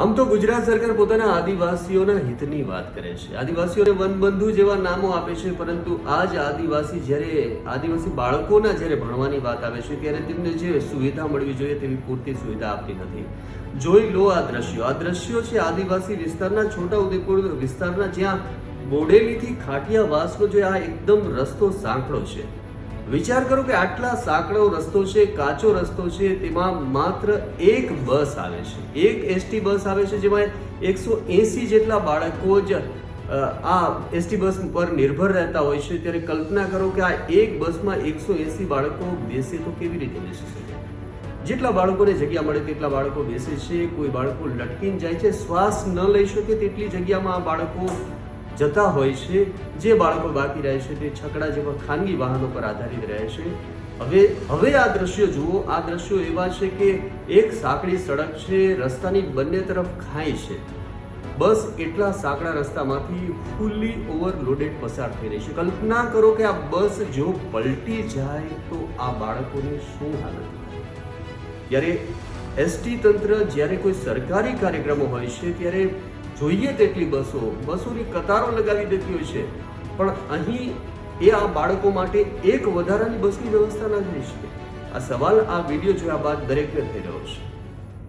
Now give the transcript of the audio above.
આમ તો ગુજરાત સરકાર પોતાના આદિવાસીઓના હિતની વાત કરે છે. આદિવાસીઓને વનબંધુ જેવા નામો આપે છે, પરંતુ આ જ આદિવાસી જ્યારે, આદિવાસી બાળકોના જ્યારે ભણવાની વાત આવે છે, ત્યારે તેમને જે સુવિધા મળવી જોઈએ તેવી પૂરતી સુવિધા આપતી નથી. જોઈ લો આ દ્રશ્યો. આ દ્રશ્યો છે આદિવાસી વિસ્તારના છોટા ઉદેપુર વિસ્તારના જ્યાં બોડેલીથી ખાટિયા વાસનો જે આ એકદમ રસ્તો સાંકળો છે. વિચાર કરો કે આટલા સાંકડો રસ્તો છે, કાચો રસ્તો છે, તેમાં માત્ર એક બસ આવે છે. એક એસટી બસ આવે છે, જેમાં એકસો એંસી જેટલા બાળકો જ આ એસટી બસ પર નિર્ભર રહેતા હોય છે. ત્યારે કલ્પના કરો કે આ એક બસમાં એકસો એંસી બાળકો બેસે તો કેવી રીતે બેસી શકે? જેટલા બાળકોને જગ્યા મળે તેટલા બાળકો બેસે છે. કોઈ બાળકો લટકીને જાય છે. શ્વાસ ન લઈ શકે તેટલી જગ્યામાં આ બાળકો જતા હોય છે, જે બાળકો બાકી રહે છે તે છકડા જેવા ખાનગી વાહનો પર આધારિત રહે છે. હવે હવે આ દ્રશ્યો જુઓ, આ દ્રશ્યો એવા છે કે એક સાંકડી સડક છે, રસ્તાની બંને તરફ ખાઈ છે. બસ એટલા સાંકડા રસ્તામાંથી ફૂલ્લી ઓવરલોડેડ પસાર થઈ રહી છે. કલ્પના કરો કે આ બસ જો પલટી જાય તો આ બાળકોને શું હાલત જ્યારે એસટી તંત્ર જ્યારે કોઈ સરકારી કાર્યક્રમો હોય છે, ત્યારે જોઈએ તેટલી બસો. બસોની કતારો લગાવી દેતી હોય છે. પણ અહીં એ આ બાળકો માટે એક વધારાની બસની વ્યવસ્થા ના થઈ શકે આ સવાલ આ વીડિયો જોયા બાદ દરેકને થઈ રહ્યો છે.